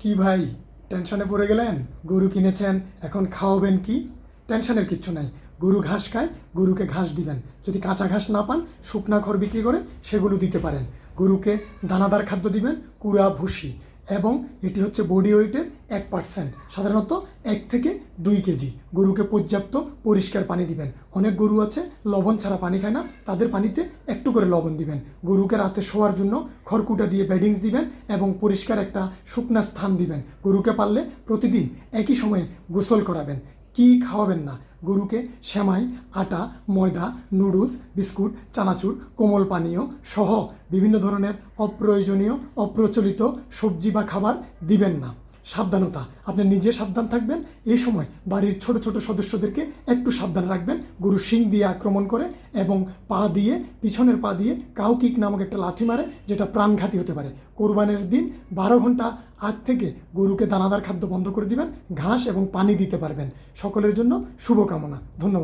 কি ভাই, টেনশনে পড়ে গেলেন? গরু কিনেছেন, এখন খাওয়াবেন কি? টেনশনের কিচ্ছু নাই। গরু ঘাস খায়, গরুকে ঘাস দিবেন। যদি কাঁচা ঘাস না পান, শুকনা খড় বিক্রি করে সেগুলো দিতে পারেন। গরুকে দানাদার খাদ্য দিবেন, কুড়া, ভুসি। এবং এটি হচ্ছে বডি ওয়েটের এক পার্সেন্ট সাধারণত এক থেকে দুই কেজি। গরুকে পর্যাপ্ত পরিষ্কার পানি দিবেন। অনেক গরু আছে, লবণ ছাড়া পানি খায় না। তাদের পানিতে একটু করে লবণ দিবেন। গরুকে রাতে শোয়ার জন্য খড়কুটা দিয়ে বেডিংস দিবেন এবং পরিষ্কার একটা শুকনা স্থান দিবেন। গরুকে পারলে প্রতিদিন একই সময়ে গোসল করাবেন। কি খাওয়াবেন না? গরুকে সেমাই, আটা, ময়দা, নুডলস, বিস্কুট, চানাচুর, কোমল পানীয় সহ বিভিন্ন ধরনের অপ্রয়োজনীয়, অপ্রচলিত সবজি বা খাবার দিবেন না। সাবধানতা। আপনি নিজে সাবধান থাকবেন। এই সময় বাড়ির ছোট ছোট সদস্যদেরকে একটু সাবধান রাখবেন। গরু শিং দিয়ে আক্রমণ করে এবং পা দিয়ে, পিছনের পা দিয়ে কাউ কিক নামক একটা লাথি মারে, যেটা প্রাণঘাতী হতে পারে। কোরবানের দিন বারো ঘণ্টা আগ থেকে গরুকে দানাদার খাদ্য বন্ধ করে দিবেন, ঘাস এবং পানি দিতে পারবেন। সকলের জন্য শুভকামনা। ধন্যবাদ।